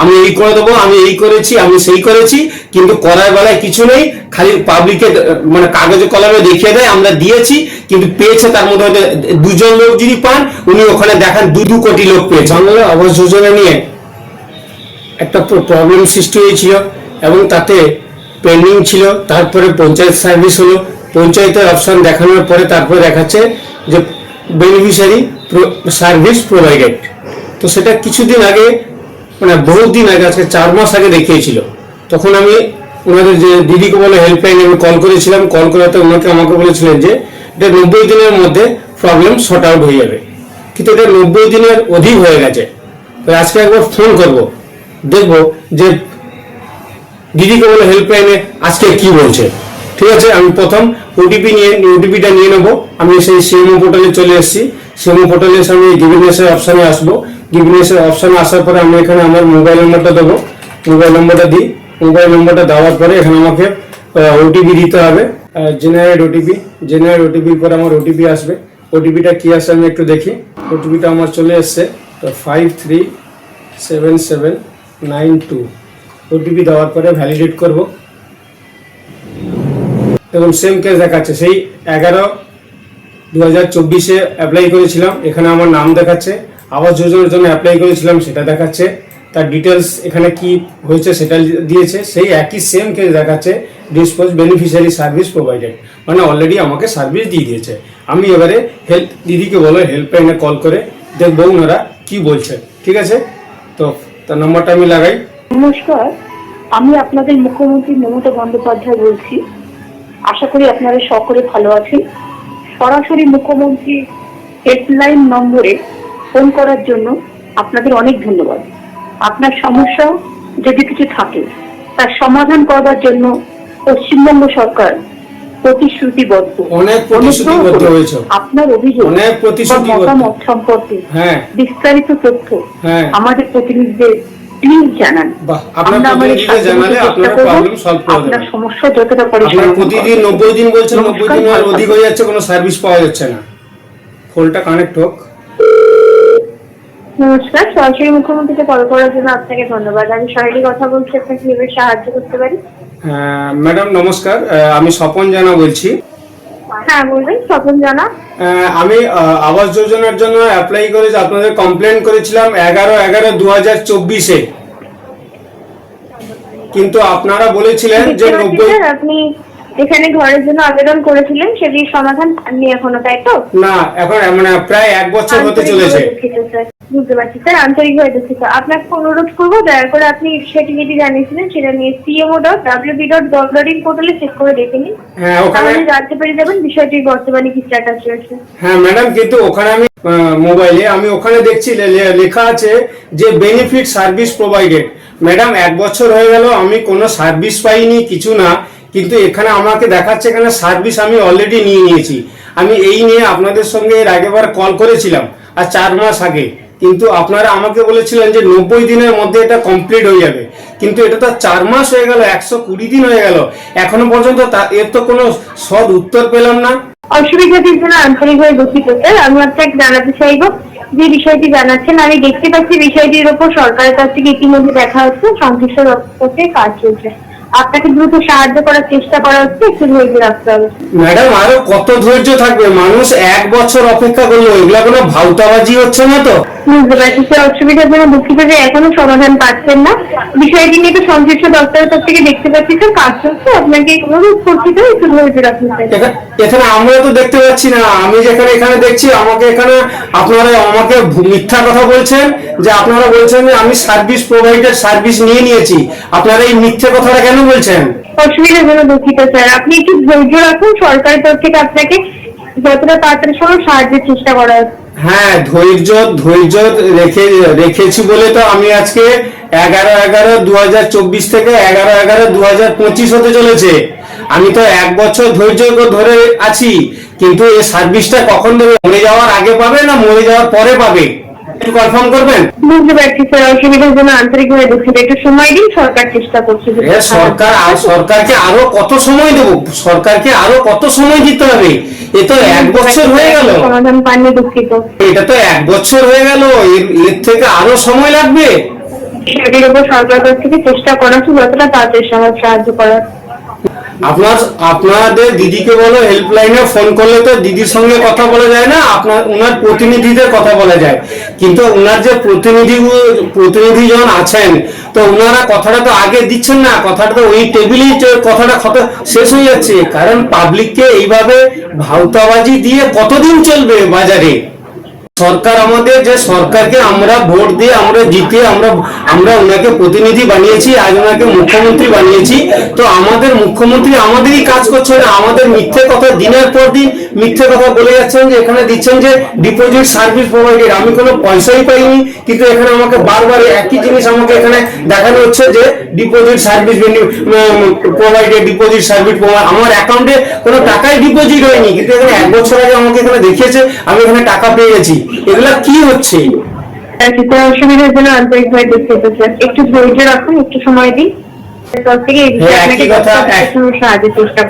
আমি এই করে দেবো, আমি এই করেছি, আমি সেই করেছি, কিন্তু করার বেলায় কিছু নেই, খালি পাবলিকে মানে কাগজে কলমে দেখিয়ে দেয়, আমরা দিয়েছি, কিন্তু পেয়েছে তার মধ্যে হয়তো দুজন লোক যদি পান, উনি ওখানে দেখান, দু দু কোটি লোক পেয়েছে। বাংলা আবাস যোজনা নিয়ে একটা প্রবলেম সৃষ্টি হয়েছিল, এবং তাতে পেন্ডিং ছিল, তারপরে পঞ্চায়েত সার্ভিস হলো, পঞ্চায়েতের অপশন দেখানোর পরে তারপরে দেখাচ্ছে যে বেনিফিশিয়ারি সার্ভিস প্রোভাইডেড তো সেটা কিছুদিন আগে মানে বহুদিন আগে, আজকে চার মাস আগে দেখিয়েছিল। তখন আমি ওনাদের যে দিদিকে বলে হেল্পলাইনে আমি কল করেছিলাম। কল করাতে ওনাকে আমাকে বলেছিলেন যে, এটা নব্বই দিনের মধ্যে প্রবলেম শর্ট আউট হয়ে যাবে। কিন্তু এটা নব্বই দিনের অধিক হয়ে গেছে। আজকে একবার ফোন করব। দেখব যে দিদিকে বলে হেল্পলাইনে আজকে কি বলছে। ঠিক আছে, আমি প্রথম ওটিপি নিয়ে ওটিপিটা নিয়ে নেব। আমি সেই সিএমও পোর্টালে চলে এসেছি। সিএমও পোর্টালে এসে আমি গিভিনেসের অপশানে আসব। গিভিনেসের অপশানে আসার পরে আমি এখানে আমার মোবাইল নম্বরটা দেবো। মোবাইল নম্বরটা দিই। মোবাইল নম্বরটা দেওয়ার পরে এখানে আমাকে ওটিপি দিতে হবে। জেনারেট ওটিপি জেনারেট ওটিপির পরে আমার ওটিপি আসবে। ওটিপিটা কি আসে আমি একটু দেখি। ওটিপিটা আমার চলে এসছে, তো five three seven seven nine two OTP দেওয়ার পরে ভ্যালিডেট করব। এবং সেম কেস দেখাচ্ছে, সেই এগারো দু চব্বিশে অ্যাপ্লাই করেছিলাম, এখানে আমার নাম দেখাচ্ছে, আবাস যোজনার জন্য অ্যাপ্লাই করেছিলাম, সেটা দেখাচ্ছে, তার ডিটেলস এখানে কি হয়েছে সেটা দিয়েছে, সেই একই সেম কেস দেখাচ্ছে ডিসপোজ বেনিফিশিয়ারি সার্ভিস প্রোভাইডেড মানে অলরেডি আমাকে সার্ভিস দিয়ে দিয়েছে। আমি এবারে হেল্প দিদিকে বলো হেল্পলাইনে কল করে, দেখব ওনারা কি বলছে, ঠিক আছে? তো তার নম্বরটা আমি লাগাই। নমস্কার, আমি আপনাদের মুখ্যমন্ত্রী মমতা বন্দ্যোপাধ্যায় বলছি। আশা করি আপনারা সকলে ভালো আছেন। সরাসরি মুখ্যমন্ত্রী হেল্পলাইন নম্বরে ফোন করার জন্য আপনাদের অনেক ধন্যবাদ আপনার সমস্যা যদি কিছু থাকে তার সমাধান করবার জন্য পশ্চিমবঙ্গ সরকার প্রতিশ্রুতিবদ্ধ অনেক প্রতিশ্রুতিবদ্ধ হয়েছে। আপনার অভিযোগ অনেক প্রতিশ্রুতিবদ্ধ। মতামত সম্পর্কে হ্যাঁ বিস্তারিত তথ্য হ্যাঁ। আমাদের প্রতিনিধিদের প্লিজ জানান। আমরা আমাদের প্রতিনিধিদের জানালে সাধ্যমতো আপনারা চেষ্টা করব। problem solve করে আপনার সমস্যা যতটা পারি প্রতিদিন নব্বই দিন বলছেন নব্বই নমস্কার, অধিক হয়ে যাচ্ছে কোনো সার্ভিস পাওয়া যাচ্ছে না। ফোনটা কানেক্ট হোক। নমস্কার সরাসরি মুখ্যমন্ত্রীকে কল করার জন্য আপনাকে ধন্যবাদ। আমি সরাসরি কথা বলছি আপনাকে কীভাবে সাহায্য করতে পারি? ম্যাডাম নমস্কার। আমি স্বপন জানা বলছি। হ্যাঁ বলবেন স্বপন জানা। আমি আবাস যোজনার জন্য অ্যাপ্লাই করে আপনাদের কমপ্লেন করেছিলাম এগারো এগারো দু হাজার চব্বিশে। কিন্তু আপনারা বলেছিলেন যে নব্বই আপনি এখানে ঘরের জন্য আবেদন করেছিলেন সেটির সমাধান পাননি এখনও তাই তো। না এখন মানে প্রায় এক বছর হতে চলেছে। বুঝতে পারছি। স্যার আন্তরিকভাবে দুঃখিত আপনাকে অনুরোধ করব দয়া করে আপনি সেটি যেটি জানিয়েছিলেন সেটা নিয়ে CMO dot WB dot gov dot in পোর্টালে চেক করে দেখে নিন। হ্যাঁ ওখানে তাহলে জানতে পেরে যাবেন বিষয়টির বর্তমানে কি স্ট্যাটাস রয়েছে। হ্যাঁ ম্যাডাম কিন্তু ওখানে আমি মোবাইলে আমি ওখানে দেখছি লেখা আছে যে বেনিফিট সার্ভিস প্রোভাইডেড ম্যাডাম এক বছর হয়ে গেল আমি কোনো সার্ভিস পাইনি কিছু না কিন্তু এখানে আমাকে দেখাচ্ছে এখানে সার্ভিস আমি অলরেডি নিয়ে নিয়েছি। আমি এই নিয়ে আপনাদের সঙ্গে এর আগেবার কল করেছিলাম আর চার মাস আগে। কিন্তু আপনারা আমাকে বলেছিলেন যে নব্বই দিনের মধ্যে এটা কমপ্লিট হয়ে যাবে। কিন্তু এটা তো চার মাস হয়ে গেল একশো কুড়ি দিন হয়ে গেল। এখনও পর্যন্ত এর তো কোনো সদ উত্তর পেলাম না। অসুবিধাটির জন্য আন্তরিকভাবে দুঃখিত স্যার। আমি আপনাকে জানাতে চাইব যে বিষয়টি জানাচ্ছেন আমি দেখতে পাচ্ছি বিষয়টির উপর সরকারের কাছ থেকে ইতিমধ্যে দেখা হচ্ছে সংশ্লিষ্ট দপ্তরে কাজ চলছে। আপনাকে দ্রুত সাহায্য করার চেষ্টা করা হচ্ছে একটু ধৈর্য রাখতে হবে। ম্যাডাম আরও কত ধৈর্য থাকবে? মানুষ এক বছর অপেক্ষা করল এগুলা কোনো ভাউতাবাজি হচ্ছে না তো? বুঝতে পারছি। স্যার অসুবিধার জন্য দুঃখিত যে এখনও সমাধান পাচ্ছেন না। বিষয়টি নিয়ে তো সংশ্লিষ্ট দপ্তরের তরফ থেকে দেখতে পাচ্ছি স্যার। কাজ চলছে। আপনাকে অনুরোধ করছি তো একটু ধৈর্য রাখুন এখানে আমরা তো দেখতে পাচ্ছি না। আমি যেখানে এখানে দেখছি আমাকে এখানে আপনারা আমাকে মিথ্যা কথা বলছেন যে আপনারা বলছেন যে আমি সার্ভিস প্রোভাইডার সার্ভিস নিয়ে নিয়েছি। আপনারা এই মিথ্যে কথাটা কেন বলছেন? অসুবিধার জন্য দুঃখিত স্যার। আপনি একটু ধৈর্য রাখুন। সরকারের তরফ থেকে আপনাকে যতটা তাড়াতাড়ি সম্ভব সাহায্যের চেষ্টা করা হচ্ছে হ্যাঁ ধৈর্য ধৈর্য রেখে, রেখেছি বলে তো আমি আজকে এগারো এগারো দু থেকে এগারো এগারো দু হতে চলেছে। আমি তো এক বছর ধৈর্য ধরে আছি, কিন্তু এই সার্ভিসটা কখন দেবে? মরে যাওয়ার আগে পাবে না মরে যাওয়ার পরে পাবে? কনফার্ম করবেন? বুঝতে পারছি স্যার। অসুবিধার জন্য আন্তরিকভাবে দুঃখিত। একটু সময় দিন সরকার চেষ্টা করছে সরকার সরকারকে আরও কত সময় দেবো? সরকারকে আরও কত সময় দিতে হবে? এ তো এক বছর হয়ে গেল। সমাধান পাননি দুঃখিত। এটা তো এক বছর হয়ে গেল। এর থেকে আরও সময় লাগবে? বিষয়টির উপর সরকার থেকে চেষ্টা করা যতটা সমাজ সাহায্য করার। আপনার, আপনাদের দিদিকে বলো হেল্পলাইনে ফোন করলে তো দিদির সঙ্গে কথা বলা যায় না, আপনার ওনার প্রতিনিধিদের কথা বলা যায়। কিন্তু ওনার যে প্রতিনিধি প্রতিনিধি যখন আছেন, তো ওনারা কথাটা তো আগে দিচ্ছেন না, কথাটা তো ওই টেবিলেই কথাটা খত- শেষ হয়ে যাচ্ছে। কারণ পাবলিককে এইভাবে ভাউতাবাজি দিয়ে কতদিন চলবে বাজারে? সরকার আমাদের যে সরকারকে আমরা ভোট দিয়ে, আমরা জিতে আমরা আমরা ওনাকে প্রতিনিধি বানিয়েছি, আজ ওনাকে মুখ্যমন্ত্রী বানিয়েছি। তো আমাদের মুখ্যমন্ত্রী আমাদেরই কাজ করছে না, আমাদের মিথ্যে কথা দিনের পর দিন মিথ্যে কথা বলে যাচ্ছেন যে, এখানে দিচ্ছেন যে ডিপোজিট সার্ভিস প্রোভাইডেড আমি কোনো পয়সাই পাইনি, কিন্তু এখানে আমাকে বারবার একই জিনিস আমাকে এখানে দেখানো হচ্ছে যে deposit service provided deposit service provide আমার অ্যাকাউন্টে কোনো টাকাই ডিপোজিট হয়নি, কিন্তু এখানে এক বছর আগে আমাকে এখানে দেখিয়েছে, আমি এখানে টাকা পেয়ে গেছি। এগুলা কি হচ্ছে? অসুবিধার জন্য আন্তরিকভাবে দুঃখিত স্যার। একটু ধৈর্য রাখুন একটু সময় দিন। হ্যাঁ,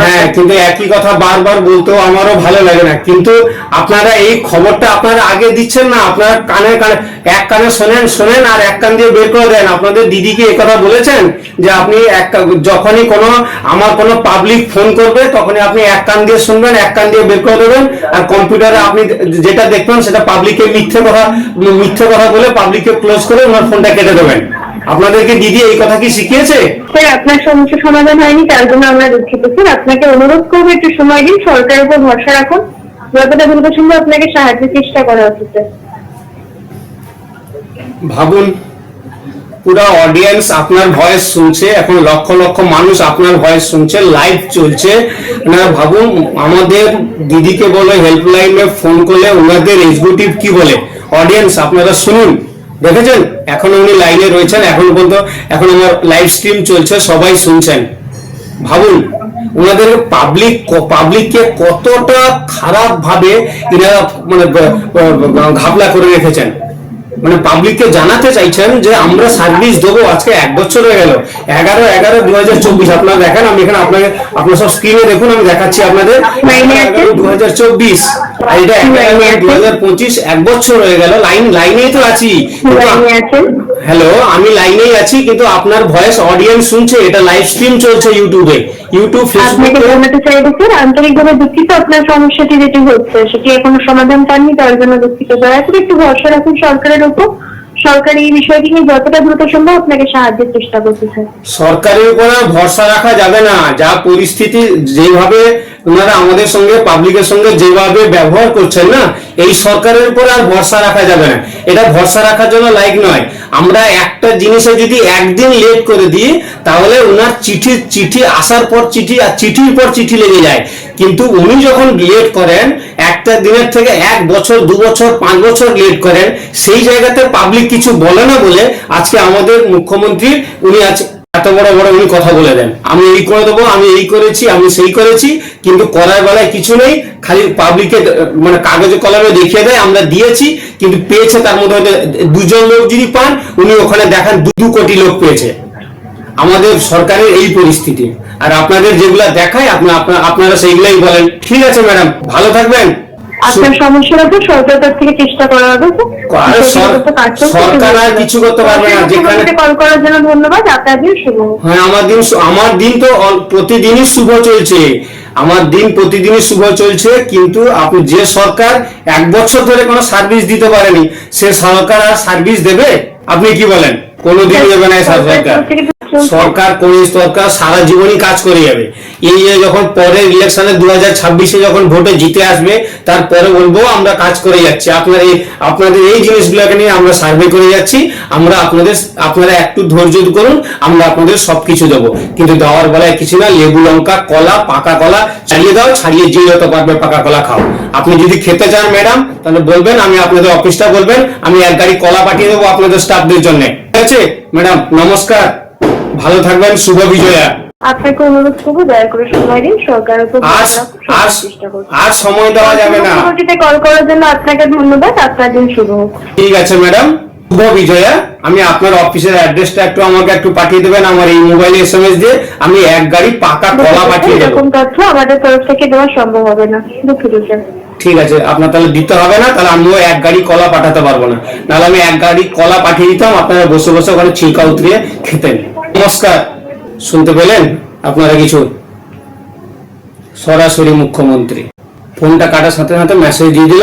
হ্যাঁ কিন্তু একই কথা বারবার বলতেও আমারও ভালো লাগে না। কিন্তু আপনারা এই খবরটা আপনারা আগে দিচ্ছেন না আপনারা কানে কানে এক কানে শোনেন শোনেন আর এক কান দিয়ে বের করে দেন। আপনাদের দিদিকে এই কথা বলেছেন যে আপনি এক যখনই কোনো আমার কোনো পাবলিক ফোন করবে তখনই আপনি এক কান দিয়ে শুনবেন এক কান দিয়ে বের করে দেবেন। আর কম্পিউটারে আপনি যেটা দেখবেন সেটা পাবলিকে মিথ্যে কথা মিথ্যে কথা বলে পাবলিককে ক্লোজ করে ওনার ফোনটা কেটে দেবেন। আপনাদেরকে দিদি এই কথা কি শিখিয়েছে? স্যার আপনার সমস্যা সমাধান হয়নি তার জন্য আমরা দুঃখিত স্যার। আপনাকে অনুরোধ করব একটু সময় দিন সরকারের উপর ভরসা রাখুন। যতটা দ্রুত সম্ভব আপনাকে সাহায্যের চেষ্টা করা হচ্ছে স্যার। ভাবুন পুরো অডিয়েন্স আপনার ভয়েস শুনছে এখন লক্ষ লক্ষ মানুষ আপনার ভয়েস শুনছে লাইভ চলছে। না ভাবুন আমাদের দিদিকে বলে হেল্পলাইনে ফোন করলে ওনাদের এক্সিকিউটিভ কি বলে? অডিয়েন্স আপনারা শুনুন। দেখেছেন? এখন উনি লাইনে রয়েছেন, এখন পর্যন্ত, এখন আমার লাইভ স্ট্রিম চলছে, সবাই শুনছেন। ভাবুন, ওনাদের পাবলিক পাবলিককে কতটা খারাপ ভাবে এরা মানে ঘাবলা করে রেখেছেন। মানে পাবলিককে জানাতে চাইছেন যে আমরা সার্ভিস দেবো আজকে এক বছর হয়ে গেল। এগারো এগারো দু হাজার চব্বিশ আপনারা দেখেন আমি এখানে আপনাকে আপনার সব স্ক্রিনে দেখুন আমি দেখাচ্ছি আপনাদের। দু হাজার চব্বিশ এটা দু হাজার পঁচিশ এক বছর হয়ে গেল লাইন লাইনেই তো আছি। হ্যালো আমি লাইনেই আছি কিন্তু আপনার ভয়েস অডিয়েন্স শুনছে এটা লাইভ স্ট্রিম চলছে ইউটিউবে ইউটিউব আপনাকে জানাতে চাইব স্যার আন্তরিকভাবে দুঃখিত আপনার সমস্যাটি যেটি হচ্ছে সেটি এখনও সমাধান পাননি? তার জন্য দুঃখিত। দয়া করে একটু ভরসা রাখুন সরকারের উপর সরকার এই বিষয়টি নিয়ে যতটা দ্রুত সম্ভব আপনাকে সাহায্যের চেষ্টা করছে স্যার সরকারের উপর ভরসা রাখা যাবে না। যা পরিস্থিতি যেভাবে ওনারা আমাদের সঙ্গে পাবলিকের সঙ্গে যেভাবে ব্যবহার করছেন না, এই সরকারের উপর আর ভরসা রাখা যাবে না। এটা ভরসা রাখার জন্য লাইক নয়। আমরা একটা জিনিসে যদি একদিন লেট করে দিই, তাহলে ওনার চিঠি চিঠি আসার পর চিঠি আর চিঠির পর চিঠি লেগে যায়। কিন্তু উনি যখন লেট করেন, একটা দিনের থেকে এক বছর, দু বছর, পাঁচ বছর লেট করেন, সেই জায়গাতে পাবলিক কিছু বলে না বলে আজকে আমাদের মুখ্যমন্ত্রী, উনি আছে এত বড় বড় উনি কথা বলে দেন। আমি এই করে দেবো, আমি এই করেছি, আমি সেই করেছি, কিন্তু করার বেলায় কিছু নেই, খালি পাবলিকে মানে কাগজে কলমে দেখিয়ে দেয়, আমরা দিয়েছি, কিন্তু পেয়েছে তার মধ্যে হয়তো দুজন লোক যদি পান, উনি ওখানে দেখান দু দু কোটি লোক পেয়েছে। আমাদের সরকারের এই পরিস্থিতি। আর আপনাদের যেগুলা দেখায় আপনার- আপনারা সেইগুলাই বলেন। ঠিক আছে, ম্যাডাম। ভালো থাকবেন। আপনার সরকার তরফ থেকে চেষ্টা করা হবে সরকার আর কিছু করতে পারবে না, যেখানে- কল করার জন্য ধন্যবাদ। আপনার দিন শুভ। হ্যাঁ আমার দিন আমার দিন তো প্রতিদিনই শুভ চলছে। আমার দিন প্রতিদিনই শুভ চলছে কিন্তু আপনি যে সরকার এক বছর ধরে কোনো সার্ভিস দিতে পারেনি সে সরকার আর সার্ভিস দেবে? আপনি কি বলেন? কোনোদিন দেবে না সরকার। সরকার কোন সরকার সারা জীবনই কাজ করে যাবে। এই যে যখন পরের ইলেকশনে দু হাজার ছাব্বিশে যখন ভোটে জিতে আসবে তারপরে বলব আমরা কাজ করে যাচ্ছি। আপনার এই আপনাদের এই জিনিসগুলোকে নিয়ে আমরা সার্ভে করে যাচ্ছি। আমরা আপনাদের আপনারা একটু ধৈর্য করুন আমরা আপনাদের সবকিছু দেবো। কিন্তু দেওয়ার বেলায় কিছু না লেবু লঙ্কা কলা পাকা কলা ছাড়িয়ে দাও ছাড়িয়ে যে যত পারবে পাকা কলা খাও। আপনি যদি খেতে চান ম্যাডাম তাহলে বলবেন আমি আপনাদের অফিসটা বলবেন আমি এক গাড়ি কলা পাঠিয়ে দেবো আপনাদের স্টাফদের জন্য। ঠিক আছে? ম্যাডাম নমস্কার। ভালো থাকবেন শুভ বিজয়া। আপনাকে অনুরোধ করব দয়া করে সময় দিন সরকারের উপর আর সময় দেওয়া যাবে না। কল করার জন্য আপনাকে ধন্যবাদ আপনার দিন শুভ হোক। ঠিক আছে ম্যাডাম শুভ বিজয়া। আমি আপনার অফিসের অ্যাড্রেসটা একটু আমাকে একটু পাঠিয়ে দেবেন আমার এই মোবাইলে এসএমএস দিয়ে। আমি এক গাড়ি পাকা কলা পাঠিয়ে দেবো। এরকম তথ্য আমাদের তরফ থেকে দেওয়া সম্ভব হবে না। দুঃখিত স্যার ঠিক আছে আপনার তাহলে দিতে হবে না তাহলে আমিও এক গাড়ি কলা পাঠাতে পারব না। নাহলে আমি এক গাড়ি কলা পাঠিয়ে দিতাম আপনারা বসে বসে ওখানে ছিলকা উতরিয়ে খেতেন। নমস্কার। শুনতে পেলেন আপনারা কিছু? সরাসরি মুখ্যমন্ত্রী। ফোনটা কাটার সাথে সাথে মেসেজ দিয়ে দিল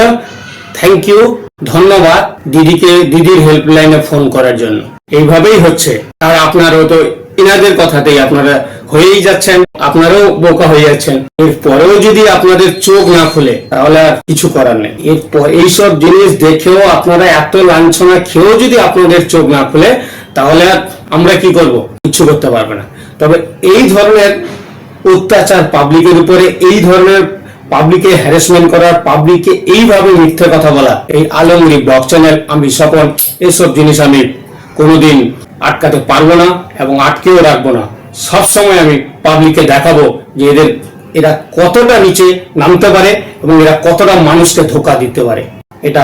থ্যাংক ইউ ধন্যবাদ দিদিকে, দিদির হেল্পলাইনে ফোন করার জন্য। এইভাবেই হচ্ছে। আর আপনারও তো এনাদের কথাতেই আপনারা হয়েই যাচ্ছেন, আপনারাও বোকা হয়ে যাচ্ছেন। এরপরেও যদি আপনাদের চোখ না খুলে, তাহলে আর কিছু করার নেই। এরপর এইসব জিনিস দেখেও আপনারা এত লাঞ্ছনা খেয়েও যদি আপনাদের চোখ না খুলে, তাহলে আর আমরা কি করব? কিছু করতে পারবে না। তবে এই ধরনের অত্যাচার পাবলিকের উপরে, এই ধরনের পাবলিকে হ্যারাসমেন্ট করার, পাবলিককে এইভাবে মিথ্যে কথা বলা, এই আলমগীর ব্লগ চ্যানেল আমি সফল এসব জিনিস আমি কোনোদিন আটকাতে পারব না এবং আটকেও রাখব না। সবসময় আমি পাবলিককে দেখাবো যে এদের, এরা কতটা নিচে নামতে পারে এবং এরা কতটা মানুষকে ধোকা দিতে পারে। এটা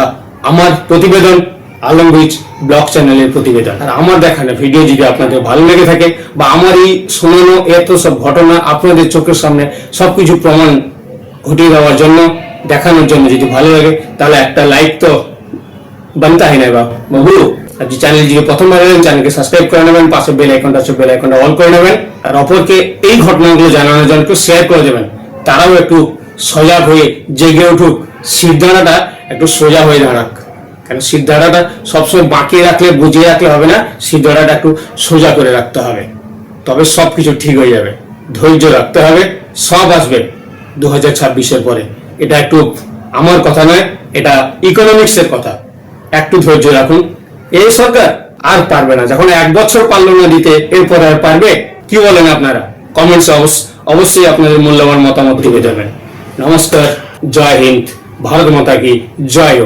আমার প্রতিবেদন আলম রিচ ব্লগ চ্যানেলের প্রতিবেদন। আর আমার দেখানো ভিডিও যদি আপনাদের ভালো লেগে থাকে বা আমার এই শোনানো এত সব ঘটনা আপনাদের চোখের সামনে সব কিছু প্রমাণ ঘটিয়ে দেওয়ার জন্য, দেখানোর জন্য যদি ভালো লাগে, তাহলে একটা লাইক তো বানতে হয় না বাবু। যে চ্যানেল যদি প্রথমবার এলেন চ্যানেলকে সাবস্ক্রাইব করে নেবেন, পাশে বেল আইকনটা আছে বেল আইকনটা অল করে নেবেন, আর অপরকে এই ঘটনাগুলো জানানোর জন্য একটু শেয়ার করে দেবেন। তারাও একটু সজাগ হয়ে জেগে উঠুক। সিদ্ধারাটা একটু সোজা হয়ে দাঁড়াক। কারণ সিদ্ধারাটা সবসময় বাঁকিয়ে রাখলে, বুঝিয়ে রাখলে হবে না সিদ্ধারাটা একটু সোজা করে রাখতে হবে। তবে সবকিছু ঠিক হয়ে যাবে। ধৈর্য রাখতে হবে। সব আসবে দু হাজার ছাব্বিশের পরে। এটা একটু আমার কথা নয়, এটা ইকোনমিক্সের কথা। একটু ধৈর্য রাখুন। এই সরকার আর পারবে না। যখন এক বছর পারল না দিতে, এরপর আর পারবে? কি বলেন আপনারা? কমেন্টস অবশ্যই আপনাদের মূল্যবান মতামত দিয়ে দেবেন নমস্কার, জয় হিন্দ। ভারত মাতা কি জয়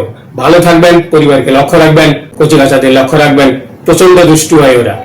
ভালো থাকবেন, পরিবারকে লক্ষ্য রাখবেন কচিকাচাদের লক্ষ্য রাখবেন প্রচণ্ড দুষ্টু হয় ওরা।